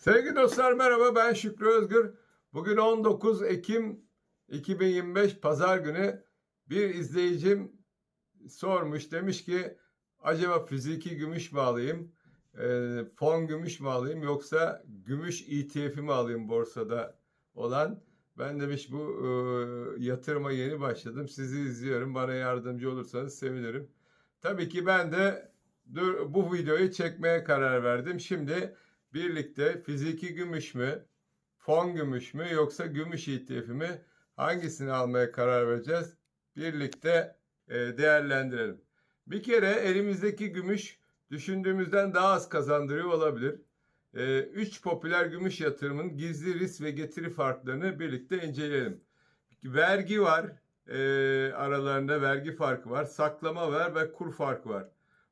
Sevgili dostlar merhaba ben Şükrü Özgür. Bugün 19 Ekim 2025 Pazar günü bir izleyicim sormuş demiş ki acaba fiziki gümüş mü alayım, e, fon gümüş mü alayım yoksa gümüş ETF'i mi alayım borsada olan? Ben demiş bu e, yatırıma yeni başladım. Sizi izliyorum. Bana yardımcı olursanız sevinirim. Tabii ki ben de dur, bu videoyu çekmeye karar verdim. Şimdi birlikte fiziki gümüş mü, fon gümüş mü yoksa gümüş ETF'i mi hangisini almaya karar vereceğiz? Birlikte e, değerlendirelim. Bir kere elimizdeki gümüş düşündüğümüzden daha az kazandırıyor olabilir. E, üç popüler gümüş yatırımın gizli risk ve getiri farklarını birlikte inceleyelim. Vergi var, e, aralarında vergi farkı var, saklama var ve kur farkı var.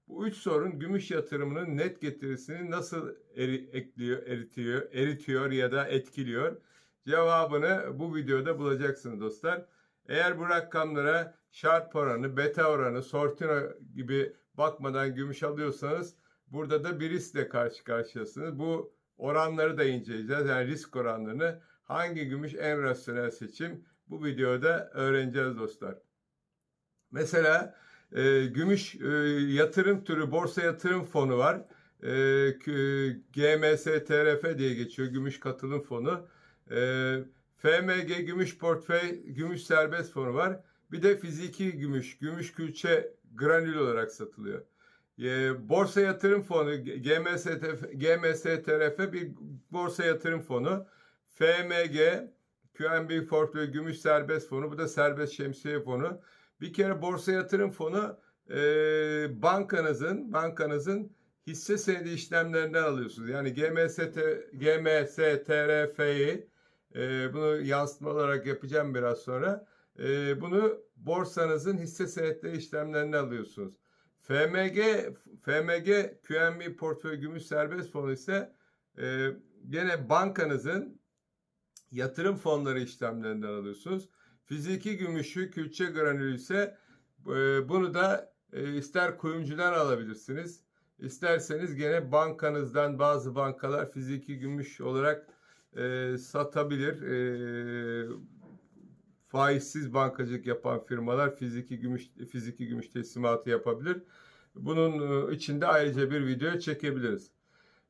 Bu üç sorun gümüş yatırımının net getirisini nasıl eri, ekliyor, eritiyor, eritiyor ya da etkiliyor? Cevabını bu videoda bulacaksınız dostlar. Eğer bu rakamlara şart oranı, beta oranı, sortino gibi bakmadan gümüş alıyorsanız burada da bir riskle karşı karşıyasınız. Bu oranları da inceleyeceğiz. Yani risk oranlarını hangi gümüş en rasyonel seçim bu videoda öğreneceğiz dostlar. Mesela e, gümüş e, yatırım türü borsa yatırım fonu var. E, GMS TRF diye geçiyor. Gümüş katılım fonu. E, FMG gümüş portföy gümüş serbest fonu var. Bir de fiziki gümüş, gümüş külçe granül olarak satılıyor. E, borsa yatırım fonu GMS, GMS TRF bir borsa yatırım fonu. FMG QNB portföy gümüş serbest fonu. Bu da serbest şemsiye fonu. Bir kere borsa yatırım fonu e, bankanızın bankanızın hisse senedi işlemlerinden alıyorsunuz. Yani GMS, GMS TRF'yi e, bunu yansıtma olarak yapacağım biraz sonra. E, bunu borsanızın hisse senetleri işlemlerinden alıyorsunuz. FMG FMG QNB portföy gümüş serbest fonu ise e, gene bankanızın yatırım fonları işlemlerinden alıyorsunuz. Fiziki gümüşü, külçe granülü ise e, bunu da e, ister kuyumcudan alabilirsiniz. İsterseniz gene bankanızdan bazı bankalar fiziki gümüş olarak e, satabilir. E, faizsiz bankacılık yapan firmalar fiziki gümüş fiziki gümüş teslimatı yapabilir. Bunun içinde ayrıca bir video çekebiliriz.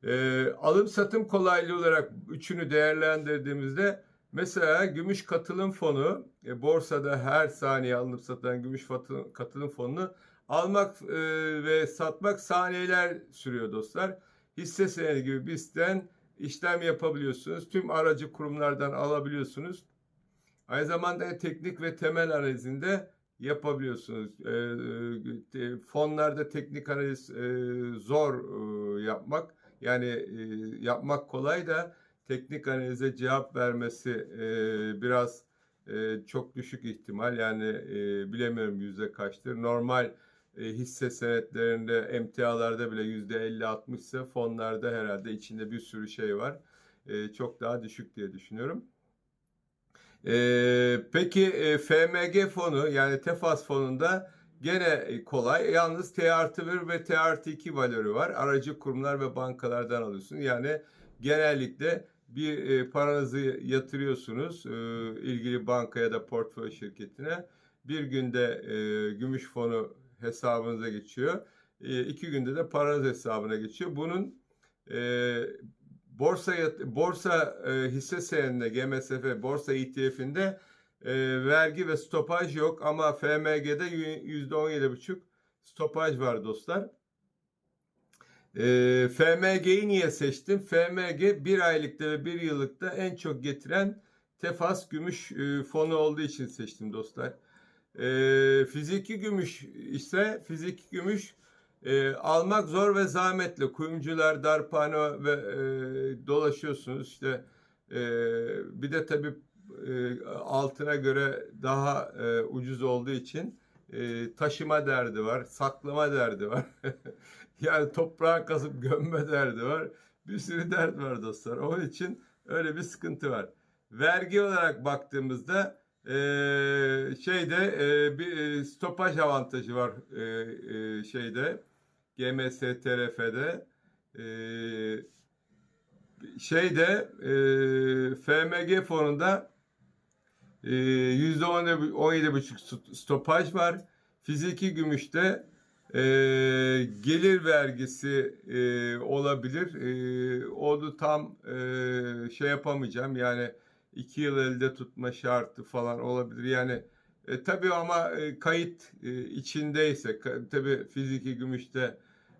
E, alım satım kolaylığı olarak üçünü değerlendirdiğimizde Mesela gümüş katılım fonu e, borsada her saniye alınıp satılan gümüş katılım fonunu almak e, ve satmak saniyeler sürüyor dostlar. Hisse senedi gibi bizden işlem yapabiliyorsunuz. Tüm aracı kurumlardan alabiliyorsunuz. Aynı zamanda teknik ve temel analizinde yapabiliyorsunuz. E, e, fonlarda teknik analiz e, zor e, yapmak. Yani e, yapmak kolay da teknik analize cevap vermesi e, biraz e, çok düşük ihtimal. Yani e, bilemiyorum yüzde kaçtır. Normal e, hisse senetlerinde emtialarda bile yüzde 50-60 ise fonlarda herhalde içinde bir sürü şey var. E, çok daha düşük diye düşünüyorum. E, peki e, FMG fonu yani Tefas fonunda gene kolay. Yalnız T artı 1 ve T artı 2 valörü var. Aracı kurumlar ve bankalardan alıyorsun. Yani genellikle bir e, paranızı yatırıyorsunuz e, ilgili bankaya ya da portföy şirketine. Bir günde e, gümüş fonu hesabınıza geçiyor. E, iki günde de paranız hesabına geçiyor. Bunun e, borsa borsa e, hisse senedinde GMSF borsa ETF'inde e, vergi ve stopaj yok ama FMG'de %17,5 stopaj var dostlar. E, ee, FMG'yi niye seçtim? FMG bir aylıkta ve bir yıllıkta en çok getiren Tefas gümüş e, fonu olduğu için seçtim dostlar. E, fiziki gümüş ise fiziki gümüş e, almak zor ve zahmetli. Kuyumcular, darphane ve e, dolaşıyorsunuz. İşte e, bir de tabii e, altına göre daha e, ucuz olduğu için e, taşıma derdi var, saklama derdi var. yani toprağa kazıp gömme derdi var. Bir sürü dert var dostlar. Onun için öyle bir sıkıntı var. Vergi olarak baktığımızda e, şeyde e, bir e, stopaj avantajı var e, e, şeyde GMS TRF'de. E, şeyde e, FMG fonunda e, %17,5 stopaj var. Fiziki gümüşte e, gelir vergisi e, olabilir. E, onu tam e, şey yapamayacağım. Yani iki yıl elde tutma şartı falan olabilir. Yani e, tabii ama e, kayıt e, içindeyse ka- tabii fiziki gümüşte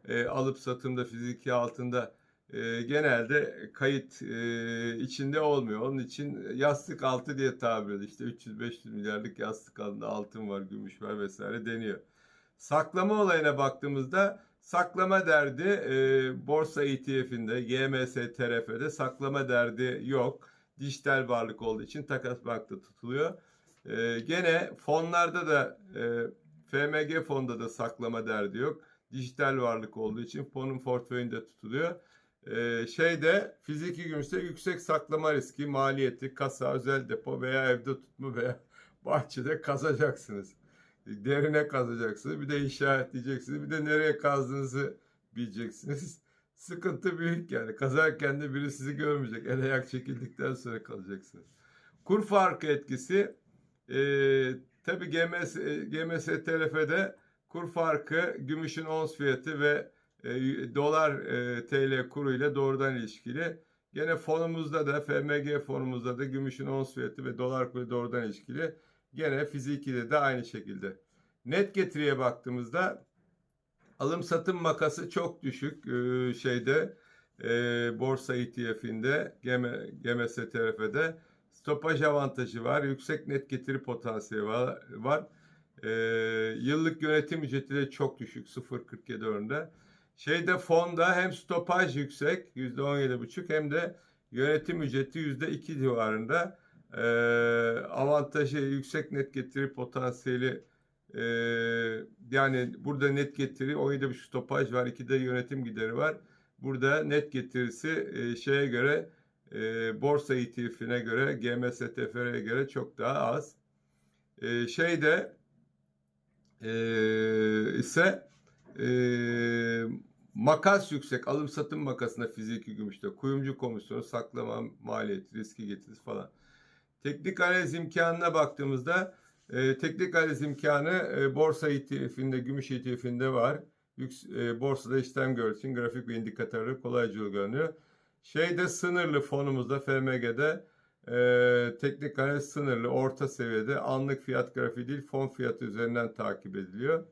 e, alıp satımda fiziki altında e, genelde kayıt e, içinde olmuyor. Onun için yastık altı diye tabir ediyor. İşte 300-500 milyarlık yastık altında altın var, gümüş var vesaire deniyor. Saklama olayına baktığımızda saklama derdi e, borsa ETF'inde, YMS TRF'de saklama derdi yok. Dijital varlık olduğu için takas bankta tutuluyor. E, gene fonlarda da e, FMG fonda da saklama derdi yok. Dijital varlık olduğu için fonun portföyünde tutuluyor. Ee, şeyde fiziki gümüşte yüksek saklama riski, maliyeti, kasa, özel depo veya evde tutma veya bahçede kazacaksınız. Derine kazacaksınız. Bir de işaretleyeceksiniz. Bir de nereye kazdığınızı bileceksiniz. Sıkıntı büyük yani. Kazarken de biri sizi görmeyecek. El ayak çekildikten sonra kalacaksınız. Kur farkı etkisi e, tabi GMS, GMS TRF'de kur farkı gümüşün ons fiyatı ve e, dolar e, TL kuru ile doğrudan ilişkili. Gene fonumuzda da FMG fonumuzda da gümüşün ons fiyatı ve dolar kuru doğrudan ilişkili. Gene fizikide de aynı şekilde. Net getiriye baktığımızda alım satım makası çok düşük e, şeyde e, borsa ETF'inde GMS TRF'de stopaj avantajı var. Yüksek net getiri potansiyeli var. var. E, yıllık yönetim ücreti de çok düşük 0.47 oranında. Şeyde fonda hem stopaj yüksek %17,5 hem de yönetim ücreti %2 civarında. Ee, avantajı yüksek net getiri potansiyeli e, yani burada net getiri 17,5 stopaj var. 2 de yönetim gideri var. Burada net getirisi e, şeye göre e, borsa ETF'ine göre GMS TFR'ye göre çok daha az. E, şeyde e, ise e, makas yüksek. Alım satım makasında fiziki gümüşte. Kuyumcu komisyonu, saklama maliyeti, riski getirisi falan. Teknik analiz imkanına baktığımızda e, teknik analiz imkanı e, borsa ETF'inde, gümüş ETF'inde var. Yüks, e, borsada işlem için grafik ve indikatörü kolayca uygulanıyor. Şeyde sınırlı fonumuzda FMG'de e, teknik analiz sınırlı orta seviyede anlık fiyat grafiği değil fon fiyatı üzerinden takip ediliyor.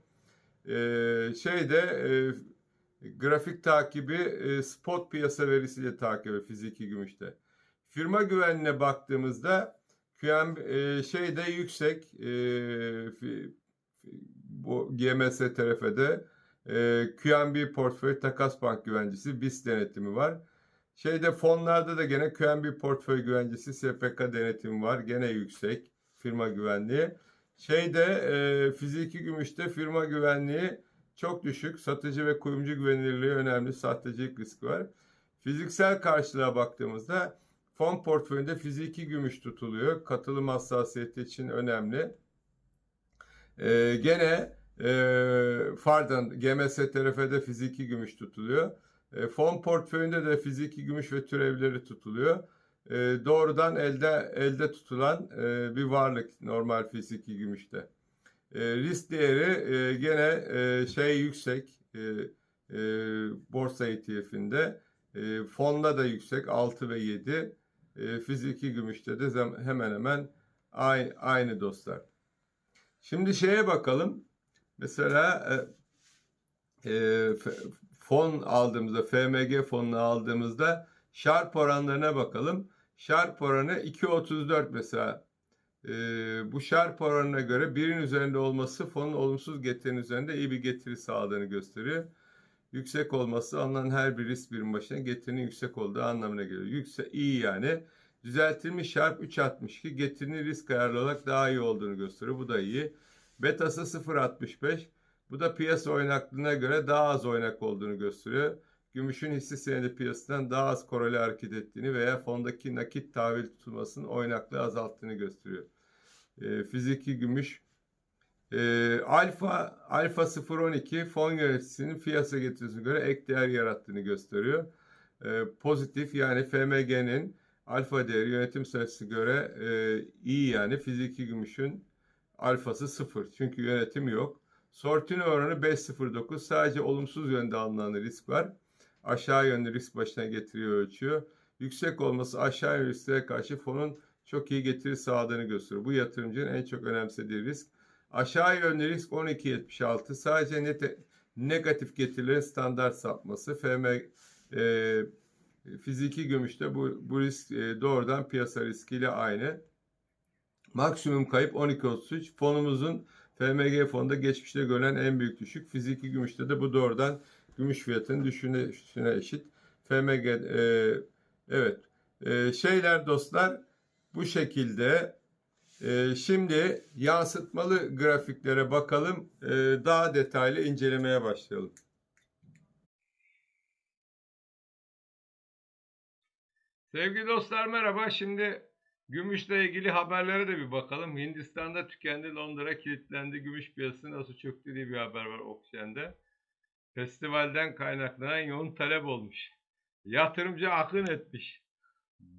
E, şeyde e, grafik takibi e, spot piyasa verisiyle takip ediyor fiziki gümüşte. Firma güvenliğine baktığımızda QM e, şeyde yüksek e, fi, bu GMS TRF'de e, QNB portföy takas bank güvencesi BIS denetimi var. Şeyde fonlarda da gene QNB portföy güvencesi SPK denetimi var. Gene yüksek firma güvenliği. Şeyde e, fiziki gümüşte firma güvenliği çok düşük. Satıcı ve kuyumcu güvenilirliği önemli. Sahtecilik riski var. Fiziksel karşılığa baktığımızda fon portföyünde fiziki gümüş tutuluyor. Katılım hassasiyeti için önemli. Ee, gene e, pardon GMS TRF'de fiziki gümüş tutuluyor. E, fon portföyünde de fiziki gümüş ve türevleri tutuluyor. E, doğrudan elde elde tutulan e, bir varlık normal fiziki gümüşte. E, risk değeri e, gene e, şey yüksek e, e, borsa ETF'inde e, fonda da yüksek 6 ve 7 e, fiziki gümüşte de hemen hemen aynı, dostlar. Şimdi şeye bakalım. Mesela e, e, fon aldığımızda FMG fonunu aldığımızda şarp oranlarına bakalım. Şarp oranı 2.34 mesela e, bu şarp oranına göre birin üzerinde olması fonun olumsuz getirinin üzerinde iyi bir getiri sağladığını gösteriyor. Yüksek olması alınan her bir risk birim başına getirinin yüksek olduğu anlamına geliyor. Yüksek iyi yani. Düzeltilmiş şarp 3.62 getirinin risk ayarlı olarak daha iyi olduğunu gösteriyor. Bu da iyi. Betası 0.65. Bu da piyasa oynaklığına göre daha az oynak olduğunu gösteriyor. Gümüşün hisse senedi piyasasından daha az koreli hareket ettiğini veya fondaki nakit tahvil tutulmasının oynaklığı azalttığını gösteriyor. E, fiziki gümüş e, alfa alfa 012 fon yöneticisinin piyasa getirisine göre ek değer yarattığını gösteriyor. e, pozitif yani FMG'nin alfa değeri yönetim sayısı göre e, iyi yani fiziki gümüşün alfası sıfır. Çünkü yönetim yok. Sortino oranı 5.09 sadece olumsuz yönde alınan risk var. Aşağı yönlü risk başına getiriyor ölçüyor. Yüksek olması aşağı yönlü risklere karşı fonun çok iyi getiri sağladığını gösteriyor. Bu yatırımcının en çok önemsediği risk. Aşağı yönlü risk 12.76 sadece net, negatif getirilerin standart sapması. FM e, fiziki gümüşte bu, bu risk e, doğrudan piyasa riskiyle aynı. Maksimum kayıp 12.33. Fonumuzun FMG fonda geçmişte görülen en büyük düşük. Fiziki gümüşte de bu doğrudan gümüş fiyatının düşüne eşit. FMG e, evet e, şeyler dostlar bu şekilde. E, şimdi yansıtmalı grafiklere bakalım. E, daha detaylı incelemeye başlayalım. Sevgili dostlar merhaba. Şimdi gümüşle ilgili haberlere de bir bakalım. Hindistan'da tükendi, Londra kilitlendi, gümüş piyasası nasıl çöktü diye bir haber var Oksijen'de. Festivalden kaynaklanan yoğun talep olmuş. Yatırımcı akın etmiş.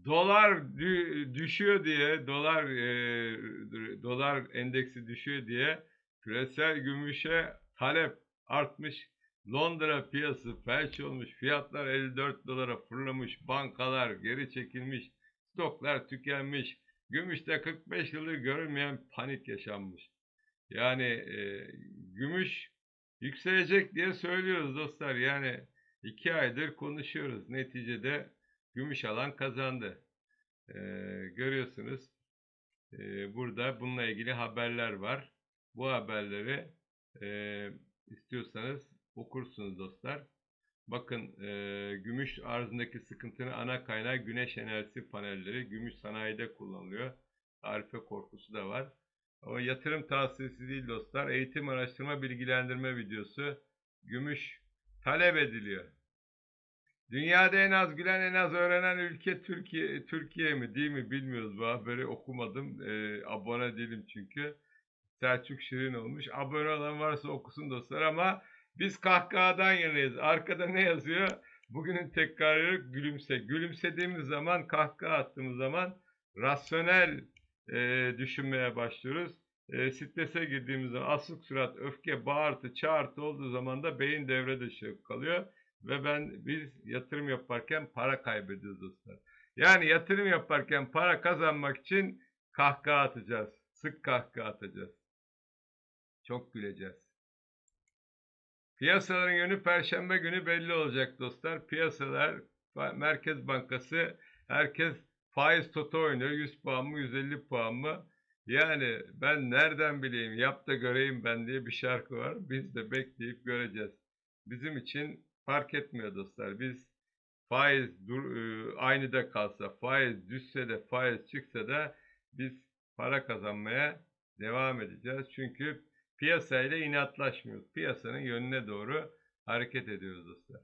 Dolar düşüyor diye, dolar e, dolar endeksi düşüyor diye küresel gümüşe talep artmış. Londra piyası felç olmuş. Fiyatlar 54 dolara fırlamış. Bankalar geri çekilmiş. Stoklar tükenmiş. Gümüşte 45 yıldır görülmeyen panik yaşanmış. Yani e, gümüş yükselecek diye söylüyoruz dostlar. Yani iki aydır konuşuyoruz. Neticede gümüş alan kazandı. E, görüyorsunuz. E, burada bununla ilgili haberler var. Bu haberleri e, istiyorsanız okursunuz dostlar. Bakın e, gümüş arzındaki sıkıntının ana kaynağı güneş enerjisi panelleri. Gümüş sanayide kullanılıyor. Tarife korkusu da var. Ama yatırım tavsiyesi değil dostlar. Eğitim araştırma bilgilendirme videosu. Gümüş talep ediliyor. Dünyada en az gülen en az öğrenen ülke Türkiye Türkiye mi değil mi bilmiyoruz. Bu haberi okumadım. E, abone değilim çünkü. Selçuk Şirin olmuş. Abone olan varsa okusun dostlar ama biz kahkahadan yanayız. Arkada ne yazıyor? Bugünün tekrarı gülümse. Gülümsediğimiz zaman, kahkaha attığımız zaman rasyonel e, düşünmeye başlıyoruz. E, strese girdiğimiz zaman asık surat, öfke, bağırtı, çağırtı olduğu zaman da beyin devre dışı kalıyor. Ve ben biz yatırım yaparken para kaybediyoruz dostlar. Yani yatırım yaparken para kazanmak için kahkaha atacağız. Sık kahkaha atacağız. Çok güleceğiz. Piyasaların yönü perşembe günü belli olacak dostlar. Piyasalar, Merkez Bankası, herkes faiz toto oynuyor. 100 puan mı, 150 puan mı? Yani ben nereden bileyim, yap da göreyim ben diye bir şarkı var. Biz de bekleyip göreceğiz. Bizim için fark etmiyor dostlar. Biz faiz dur, e, aynı da kalsa, faiz düşse de, faiz çıksa da biz para kazanmaya devam edeceğiz. Çünkü Piyasayla inatlaşmıyoruz. Piyasanın yönüne doğru hareket ediyoruz dostlar.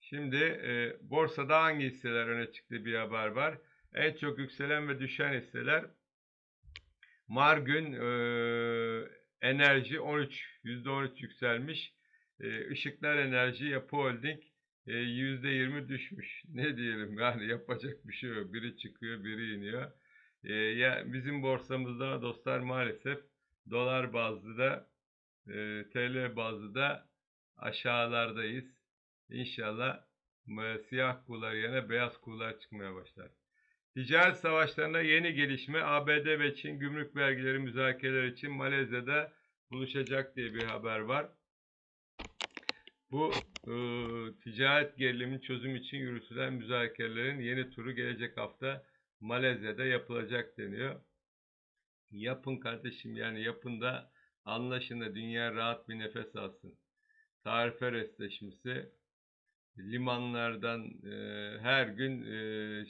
Şimdi e, borsada hangi hisseler öne çıktı bir haber var. En çok yükselen ve düşen hisseler Margün e, Enerji 13 %13 yükselmiş. E, Işıklar Enerji Yapı Holding e, %20 düşmüş. Ne diyelim yani yapacak bir şey yok. Biri çıkıyor biri iniyor. E, ya bizim borsamızda dostlar maalesef dolar bazlı da e, TL bazlı da aşağılardayız. İnşallah e, siyah kuğular yerine beyaz kuğular çıkmaya başlar. Ticaret savaşlarında yeni gelişme ABD ve Çin gümrük vergileri müzakereler için Malezya'da buluşacak diye bir haber var. Bu e, ticaret geriliminin çözüm için yürütülen müzakerelerin yeni turu gelecek hafta Malezya'da yapılacak deniyor. Yapın kardeşim yani yapın da anlaşın da dünya rahat bir nefes alsın. Tarife restleşmesi limanlardan e, her gün e,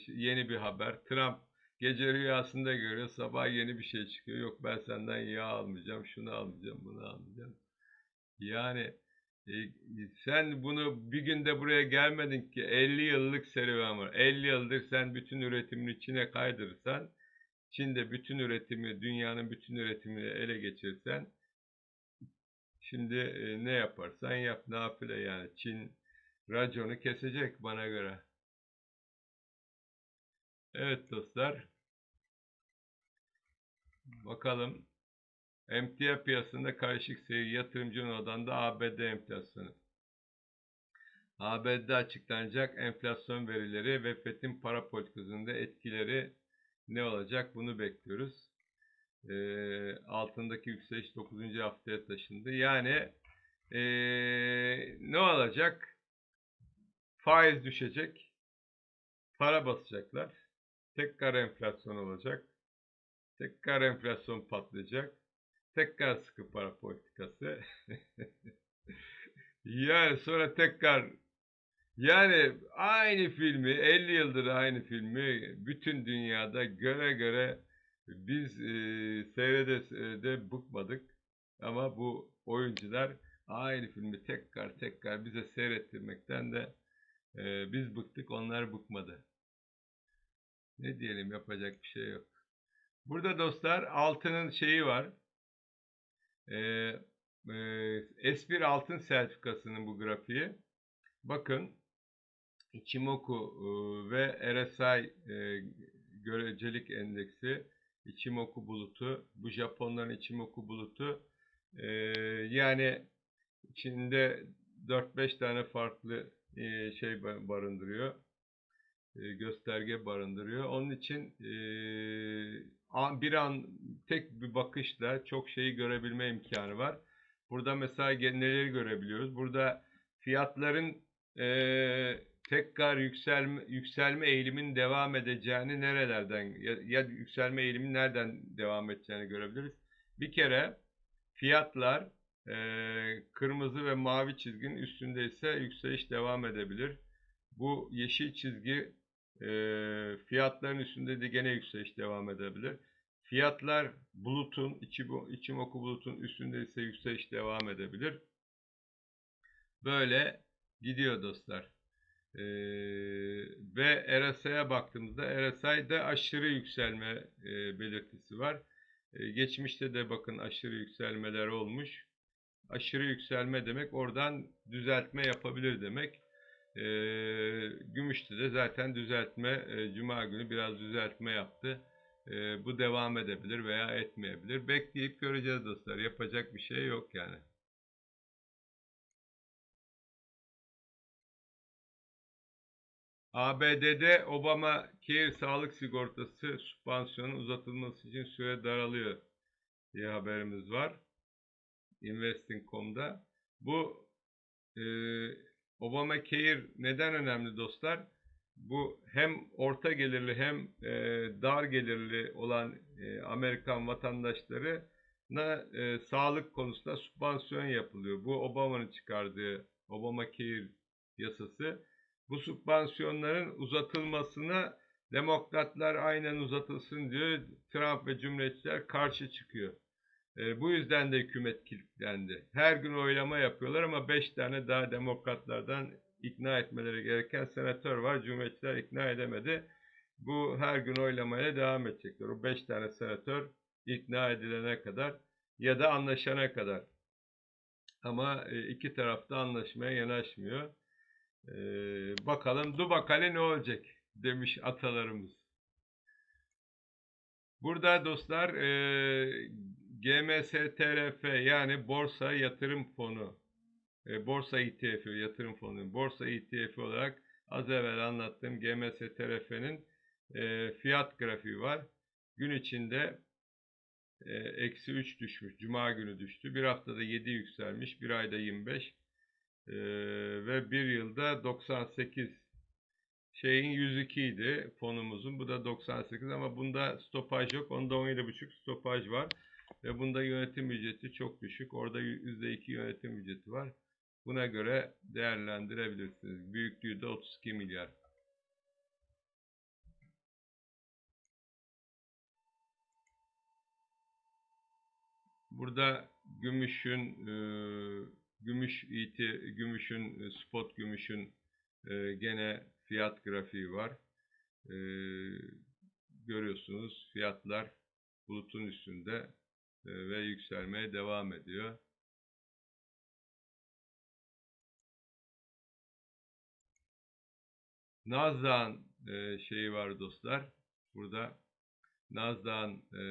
yeni bir haber. Trump gece rüyasında görüyor sabah yeni bir şey çıkıyor. Yok ben senden yağ almayacağım, şunu almayacağım, bunu almayacağım. Yani e, sen bunu bir günde buraya gelmedin ki 50 yıllık serüven var. 50 yıldır sen bütün üretimini Çin'e kaydırırsan, Çin'de bütün üretimi, dünyanın bütün üretimini ele geçirsen Şimdi e, ne yaparsan yap nafile yani. Çin raconu kesecek bana göre. Evet dostlar. Bakalım. Emtia piyasasında karışık seyir yatırımcının odanda ABD enflasyonu. ABD'de açıklanacak enflasyon verileri ve FED'in para politikasında etkileri ne olacak bunu bekliyoruz. Ee, altındaki yükseliş 9. haftaya taşındı. Yani ee, ne olacak? Faiz düşecek. Para basacaklar. Tekrar enflasyon olacak. Tekrar enflasyon patlayacak. Tekrar sıkı para politikası. yani sonra tekrar yani aynı filmi 50 yıldır aynı filmi bütün dünyada göre göre biz e, seyrede seyrede bıkmadık. Ama bu oyuncular aynı filmi tekrar tekrar bize seyrettirmekten de e, biz bıktık onlar bıkmadı. Ne diyelim yapacak bir şey yok. Burada dostlar altının şeyi var. Ee, e, S1 altın sertifikasının bu grafiği. Bakın Ichimoku e, ve RSI e, görecelik endeksi Ichimoku bulutu. Bu Japonların Ichimoku bulutu. E, yani içinde 4-5 tane farklı e, şey barındırıyor e, gösterge barındırıyor. Onun için e, bir an tek bir bakışla çok şeyi görebilme imkanı var. Burada mesela neleri görebiliyoruz? Burada fiyatların tekrar yükselme, yükselme eğilimin devam edeceğini nerelerden ya, ya yükselme eğilimin nereden devam edeceğini görebiliriz. Bir kere fiyatlar e, kırmızı ve mavi çizginin üstünde ise yükseliş devam edebilir. Bu yeşil çizgi e, fiyatların üstünde de gene yükseliş devam edebilir. Fiyatlar bulutun, içi, içim oku bulutun üstünde ise yükseliş devam edebilir. Böyle gidiyor dostlar. Ee, ve RSI'ye baktığımızda RSI'de aşırı yükselme e, belirtisi var. E, geçmişte de bakın aşırı yükselmeler olmuş. Aşırı yükselme demek oradan düzeltme yapabilir demek. E, Gümüş'te de zaten düzeltme, e, Cuma günü biraz düzeltme yaptı. E, bu devam edebilir veya etmeyebilir. Bekleyip göreceğiz dostlar. Yapacak bir şey yok yani. ABD'de Obama Care sağlık sigortası sübvansiyonu uzatılması için süre daralıyor diye haberimiz var. Investing.com'da. Bu e, Obamacare neden önemli dostlar? Bu hem orta gelirli hem e, dar gelirli olan e, Amerikan vatandaşları e, sağlık konusunda sübvansiyon yapılıyor. Bu Obama'nın çıkardığı Obamacare yasası. Bu sübvansiyonların uzatılmasına demokratlar aynen uzatılsın diyor. Trump ve cumhuriyetçiler karşı çıkıyor. E, bu yüzden de hükümet kilitlendi. Her gün oylama yapıyorlar ama 5 tane daha demokratlardan ikna etmeleri gereken senatör var. Cumhuriyetçiler ikna edemedi. Bu her gün oylamaya devam edecekler. O 5 tane senatör ikna edilene kadar ya da anlaşana kadar. Ama e, iki tarafta anlaşmaya yanaşmıyor. E, bakalım Dubakale ne olacak demiş atalarımız. Burada dostlar e, GMSTRF yani Borsa Yatırım Fonu, e, Borsa ETF yatırım fonu, Borsa ETF olarak az evvel anlattığım GMSTRF'nin e, fiyat grafiği var. Gün içinde e, eksi 3 düşmüş. Cuma günü düştü. Bir haftada 7 yükselmiş. Bir ayda 25. E, ve bir yılda 98 şeyin 102 idi fonumuzun. Bu da 98 ama bunda stopaj yok. Onda 17,5 stopaj var. Ve bunda yönetim ücreti çok düşük. Orada %2 yönetim ücreti var. Buna göre değerlendirebilirsiniz. Büyüklüğü de 32 milyar. Burada gümüşün e, gümüş iti gümüşün e, spot gümüşün e, gene fiyat grafiği var. Görüyorsunuz fiyatlar bulutun üstünde e, ve yükselmeye devam ediyor. Nazdan e, şeyi var dostlar. Burada Nasdaq'ın e,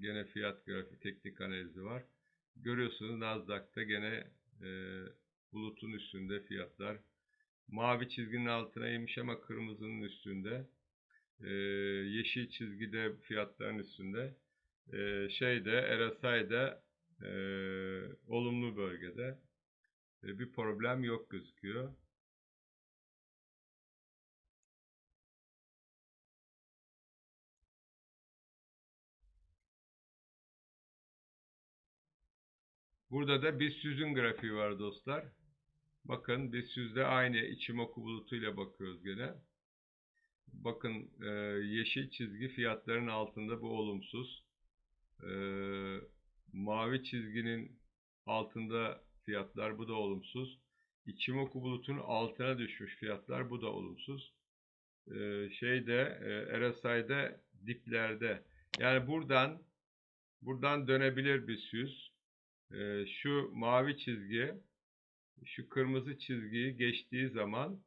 gene fiyat grafiği teknik analizi var. Görüyorsunuz Nasdaq'ta gene e, bulutun üstünde fiyatlar. Mavi çizginin altına inmiş ama kırmızının üstünde. E, yeşil çizgide fiyatların üstünde. E, şeyde RSI'de e, olumlu bölgede. E, bir problem yok gözüküyor. Burada da BIST 100'ün grafiği var dostlar. Bakın BIST 100'de aynı Ichimoku bulutuyla bakıyoruz gene. Bakın e, yeşil çizgi fiyatların altında bu olumsuz. E, mavi çizginin altında fiyatlar bu da olumsuz. Ichimoku bulutun altına düşmüş fiyatlar bu da olumsuz. E, şeyde e, RSI'de diplerde yani buradan buradan dönebilir BIST 100 e, şu mavi çizgi, şu kırmızı çizgiyi geçtiği zaman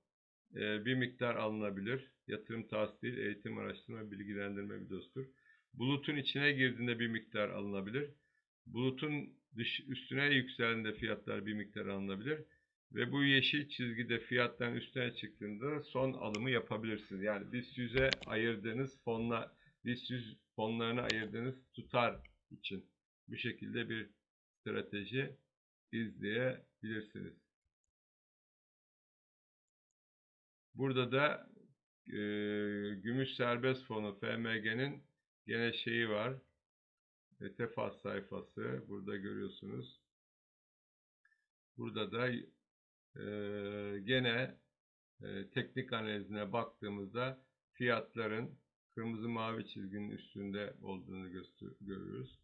e, bir miktar alınabilir. Yatırım değil, eğitim araştırma bilgilendirme videosudur. Bulutun içine girdiğinde bir miktar alınabilir. Bulutun dış, üstüne yükseldiğinde fiyatlar bir miktar alınabilir. Ve bu yeşil çizgide fiyattan üstüne çıktığında son alımı yapabilirsiniz. Yani BIST 100'e ayırdığınız fonla, BIST 100 fonlarına ayırdığınız tutar için bu şekilde bir strateji izleyebilirsiniz. Burada da e, Gümüş Serbest Fonu FMG'nin gene şeyi var. E, Tefas sayfası. Burada görüyorsunuz. Burada da e, gene e, teknik analizine baktığımızda fiyatların kırmızı mavi çizginin üstünde olduğunu görüyoruz.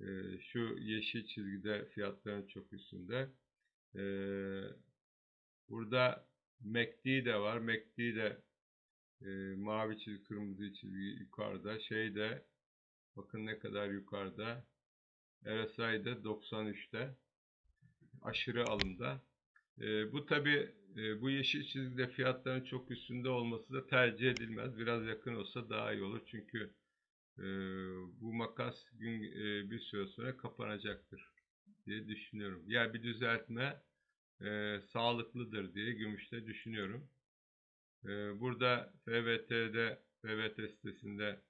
Ee, şu yeşil çizgide fiyatların çok üstünde. Ee, burada MACD de var. MACD de e, mavi çizgi, kırmızı çizgi yukarıda. Şeyde bakın ne kadar yukarıda. RSI'de 93'te. Aşırı alımda. E, bu tabi e, bu yeşil çizgide fiyatların çok üstünde olması da tercih edilmez. Biraz yakın olsa daha iyi olur. Çünkü e, bu makas gün e, bir süre sonra kapanacaktır diye düşünüyorum. Ya yani bir düzeltme e, sağlıklıdır diye gümüşte düşünüyorum. E, burada FVT'de FVT sitesinde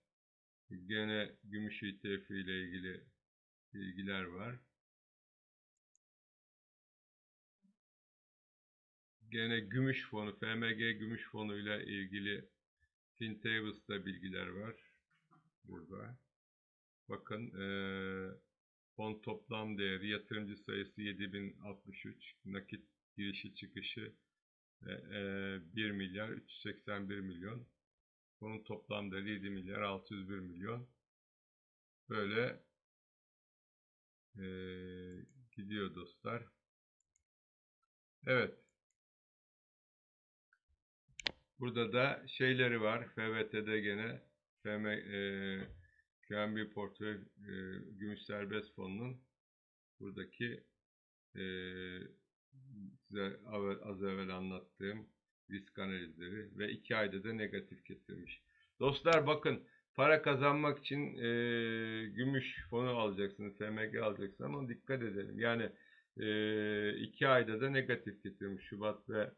gene gümüş ETF ile ilgili bilgiler var. Gene gümüş fonu, FMG gümüş fonu ile ilgili FinTables'da bilgiler var burada. Bakın e, fon toplam değeri yatırımcı sayısı 7063 nakit girişi çıkışı 1 milyar 381 milyon fonun toplam değeri 7 milyar 601 milyon böyle e, gidiyor dostlar. Evet. Burada da şeyleri var. FVT'de gene FM, e, QNB Portföy e, Gümüş Serbest Fonu'nun buradaki e, size az evvel anlattığım risk analizleri ve iki ayda da negatif getirmiş. Dostlar bakın para kazanmak için e, gümüş fonu alacaksınız, FMG alacaksınız ama dikkat edelim. Yani e, iki ayda da negatif getirmiş Şubat ve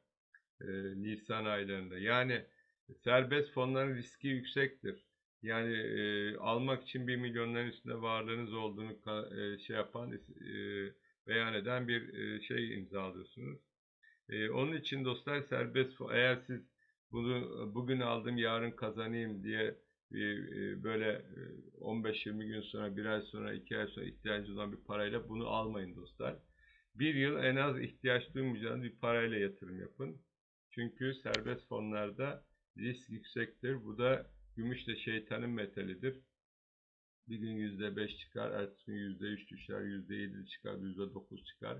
e, Nisan aylarında. Yani serbest fonların riski yüksektir. Yani e, almak için bir milyonların üstünde varlığınız olduğunu e, şey yapan, e, beyan eden bir e, şey imzalıyorsunuz. E, onun için dostlar serbest eğer siz bunu bugün aldım yarın kazanayım diye e, böyle 15-20 gün sonra, bir ay sonra, iki ay sonra ihtiyacı olan bir parayla bunu almayın dostlar. Bir yıl en az ihtiyaç duymayacağınız bir parayla yatırım yapın. Çünkü serbest fonlarda risk yüksektir. Bu da Gümüş de şeytanın metalidir. Bir gün yüzde beş çıkar, ertesi gün yüzde üç düşer, yüzde yedi çıkar, yüzde dokuz çıkar.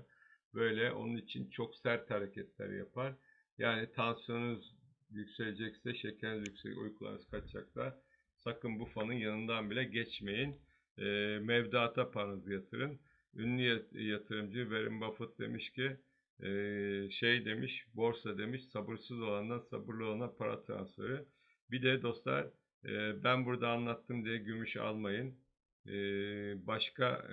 Böyle onun için çok sert hareketler yapar. Yani tansiyonunuz yükselecekse, şekeriniz yüksek, uykularınız kaçacaklar. Sakın bu fanın yanından bile geçmeyin. E, mevduata paranızı yatırın. Ünlü yatırımcı Warren Buffett demiş ki Ee, şey demiş, borsa demiş, sabırsız olandan sabırlı olana para transferi. Bir de dostlar, e, ben burada anlattım diye gümüş almayın. Başka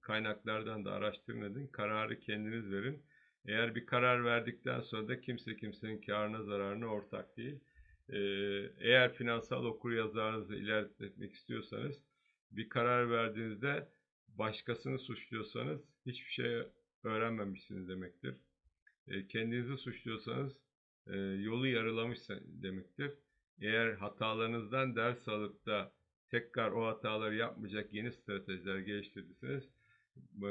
kaynaklardan da araştırın edin. Kararı kendiniz verin. Eğer bir karar verdikten sonra da kimse kimsenin karına zararına ortak değil. Eğer finansal okuryazarınızı ilerletmek istiyorsanız bir karar verdiğinizde başkasını suçluyorsanız hiçbir şey öğrenmemişsiniz demektir. Kendinizi suçluyorsanız yolu yarılamış demektir. Eğer hatalarınızdan ders alıp da tekrar o hataları yapmayacak yeni stratejiler geliştirdiyseniz e,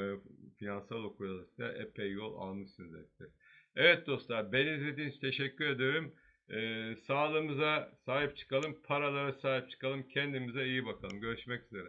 finansal okuryazarlıkta epey yol almışsınız demektir. Evet dostlar, beni izlediğiniz teşekkür ederim. Ee, sağlığımıza sahip çıkalım, paralara sahip çıkalım, kendimize iyi bakalım. Görüşmek üzere.